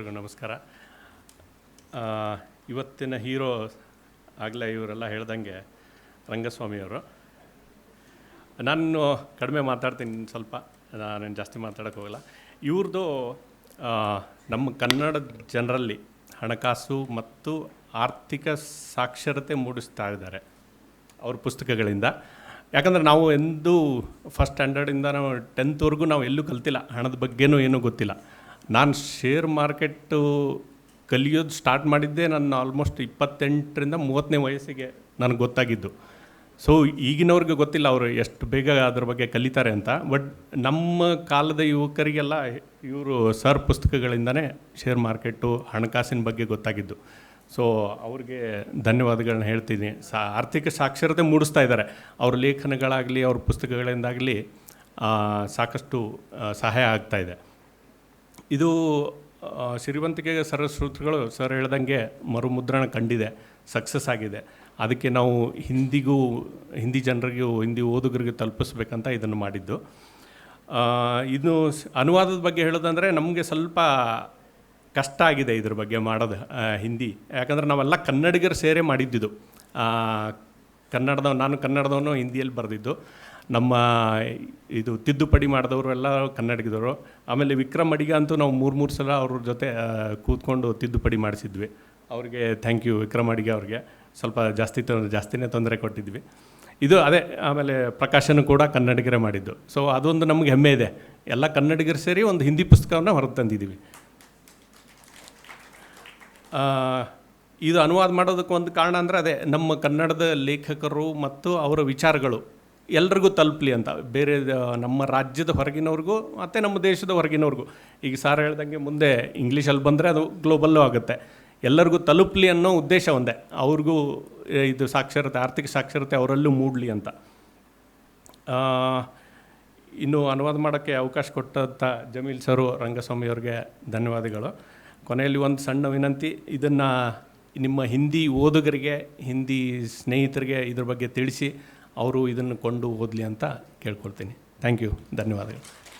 ನಮಸ್ಕಾರ. ಆ, ಇವತ್ತಿನ ಹೀರೋ ಆಗಲೇ ಇವರೆಲ್ಲ ಹೇಳ್ದಂಗೆ ರಂಗಸ್ವಾಮಿಯವರು ನಾನು ಕಡಿಮೆ ಮಾತಾಡ್ತೀನಿ ಸ್ವಲ್ಪ ನಾನು ಜಾಸ್ತಿ ಮಾತಾಡೋಕ್ಕೆ ಹೋಗಲ್ಲ. ಇವ್ರದ್ದು ನಮ್ಮ ಕನ್ನಡ ಜನರಲ್ಲಿ ಹಣಕಾಸು ಮತ್ತು ಆರ್ಥಿಕ ಸಾಕ್ಷರತೆ ಮೂಡಿಸ್ತಾ ಇದ್ದಾರೆ ಅವ್ರ ಪುಸ್ತಕಗಳಿಂದ. ಯಾಕಂದರೆ ನಾವು ಎಂದೂ ಫಸ್ಟ್ ಸ್ಟ್ಯಾಂಡರ್ಡಿಂದ ನಾವು ಟೆಂತ್ವರೆಗೂ ನಾವು ಎಲ್ಲೂ ಕಲ್ತಿಲ್ಲ. ಹಣದ ಬಗ್ಗೆನೂ ಏನೂ ಗೊತ್ತಿಲ್ಲ. ನಾನು ಶೇರ್ ಮಾರ್ಕೆಟ್ಟು ಕಲಿಯೋದು ಸ್ಟಾರ್ಟ್ ಮಾಡಿದ್ದೆ ನನ್ನ ಆಲ್ಮೋಸ್ಟ್ ಇಪ್ಪತ್ತೆಂಟರಿಂದ ಮೂವತ್ತನೇ ವಯಸ್ಸಿಗೆ ನನಗೆ ಗೊತ್ತಾಗಿದ್ದು. ಸೊ ಈಗಿನವ್ರಿಗೆ ಗೊತ್ತಿಲ್ಲ ಅವರು ಎಷ್ಟು ಬೇಗ ಅದ್ರ ಬಗ್ಗೆ ಕಲಿತಾರೆ ಅಂತ. ಬಟ್ ನಮ್ಮ ಕಾಲದ ಯುವಕರಿಗೆಲ್ಲ ಇವರು ಸರ್ ಪುಸ್ತಕಗಳಿಂದನೇ ಶೇರ್ ಮಾರ್ಕೆಟು ಹಣಕಾಸಿನ ಬಗ್ಗೆ ಗೊತ್ತಾಗಿದ್ದು. ಸೊ ಅವ್ರಿಗೆ ಧನ್ಯವಾದಗಳನ್ನ ಹೇಳ್ತೀನಿ. ಸಾ, ಆರ್ಥಿಕ ಸಾಕ್ಷರತೆ ಮೂಡಿಸ್ತಾ ಇದ್ದಾರೆ ಅವ್ರ ಲೇಖನಗಳಾಗಲಿ, ಅವ್ರ ಪುಸ್ತಕಗಳಿಂದಾಗಲಿ ಸಾಕಷ್ಟು ಸಹಾಯ ಆಗ್ತಾ ಇದೆ ಸಿರಿವಂತಿಕೆ ಸರಸ್ವತಿಗಳು ಸರ್ ಹೇಳ್ದಂಗೆ ಮರುಮುದ್ರಣ ಕಂಡಿದೆ, ಸಕ್ಸಸ್ ಆಗಿದೆ. ಅದಕ್ಕೆ ನಾವು ಹಿಂದಿಗೂ, ಹಿಂದಿ ಜನರಿಗೂ, ಹಿಂದಿ ಓದುಗರಿಗೆ ತಲುಪಿಸ್ಬೇಕಂತ ಇದನ್ನು ಮಾಡಿದ್ದು. ಇದು ಅನುವಾದದ ಬಗ್ಗೆ ಹೇಳೋದಂದರೆ ನಮಗೆ ಸ್ವಲ್ಪ ಕಷ್ಟ ಆಗಿದೆ ಇದ್ರ ಬಗ್ಗೆ ಮಾಡೋದು ಹಿಂದಿ. ಯಾಕಂದರೆ ನಾವೆಲ್ಲ ಕನ್ನಡಿಗರು ಸೇರೆ ಮಾಡಿದ್ದಿದ್ದು ಆ, ಕನ್ನಡದವ ನಾನು ಕನ್ನಡದವನು ಹಿಂದಿಯಲ್ಲಿ ಬರೆದಿದ್ದು. ನಮ್ಮ ಇದು ತಿದ್ದುಪಡಿ ಮಾಡಿದವರು ಎಲ್ಲ ಕನ್ನಡಿಗದವರು ಆಮೇಲೆ ವಿಕ್ರಮ್ ಅಡಿಗ ಅಂತೂ ನಾವು ಮೂರು ಮೂರು ಸಲ ಅವ್ರ ಜೊತೆ ಕೂತ್ಕೊಂಡು ತಿದ್ದುಪಡಿ ಮಾಡಿಸಿದ್ವಿ. ಅವ್ರಿಗೆ ಥ್ಯಾಂಕ್ ಯು ವಿಕ್ರಮ್ ಅಡಿಗೆ ಅವ್ರಿಗೆ. ಸ್ವಲ್ಪ ಜಾಸ್ತಿ ತೊ ಜಾಸ್ತಿನೇ ತೊಂದರೆ ಕೊಟ್ಟಿದ್ವಿ. ಇದು ಅದೇ ಆಮೇಲೆ ಪ್ರಕಾಶನ ಕೂಡ ಕನ್ನಡಿಗರೇ ಮಾಡಿದ್ದು. ಸೊ ಅದೊಂದು ನಮಗೆ ಹೆಮ್ಮೆ ಇದೆ. ಎಲ್ಲ ಕನ್ನಡಿಗರು ಸೇರಿ ಒಂದು ಹಿಂದಿ ಪುಸ್ತಕವನ್ನು ಹೊರಗೆ ತಂದಿದ್ದೀವಿ. ಇದು ಅನುವಾದ ಮಾಡೋದಕ್ಕೆ ಒಂದು ಕಾರಣ ಅಂದರೆ ಅದೇ, ನಮ್ಮ ಕನ್ನಡದ ಲೇಖಕರು ಮತ್ತು ಅವರ ವಿಚಾರಗಳು ಎಲ್ರಿಗೂ ತಲುಪಲಿ ಅಂತ. ಬೇರೆ ನಮ್ಮ ರಾಜ್ಯದ ಹೊರಗಿನವ್ರಿಗೂ ಮತ್ತು ನಮ್ಮ ದೇಶದ ಹೊರಗಿನವ್ರಿಗೂ. ಈಗ ಸಾರ್ ಹೇಳ್ದಂಗೆ ಮುಂದೆ ಇಂಗ್ಲೀಷಲ್ಲಿ ಬಂದರೆ ಅದು ಗ್ಲೋಬಲ್ಲೂ ಆಗುತ್ತೆ. ಎಲ್ಲರಿಗೂ ತಲುಪಲಿ ಅನ್ನೋ ಉದ್ದೇಶ ಒಂದೇ. ಅವ್ರಿಗೂ ಇದು ಸಾಕ್ಷರತೆ, ಆರ್ಥಿಕ ಸಾಕ್ಷರತೆ ಅವರಲ್ಲೂ ಮೂಡಲಿ ಅಂತ. ಇನ್ನು ಅನುವಾದ ಮಾಡೋಕ್ಕೆ ಅವಕಾಶ ಕೊಟ್ಟಂಥ ಜಮೀಲ್ ಸರು ರಂಗಸ್ವಾಮಿಯವ್ರಿಗೆ ಧನ್ಯವಾದಗಳು. ಕೊನೆಯಲ್ಲಿ ಒಂದು ಸಣ್ಣ ವಿನಂತಿ, ಇದನ್ನು ನಿಮ್ಮ ಹಿಂದಿ ಓದುಗರಿಗೆ, ಹಿಂದಿ ಸ್ನೇಹಿತರಿಗೆ ಇದ್ರ ಬಗ್ಗೆ ತಿಳಿಸಿ, ಅವರು ಇದನ್ನು ಕೊಂಡು ಓದಲಿ ಅಂತ ಕೇಳ್ಕೊಳ್ತೀನಿ. ಥ್ಯಾಂಕ್ ಯು ಧನ್ಯವಾದಗಳು.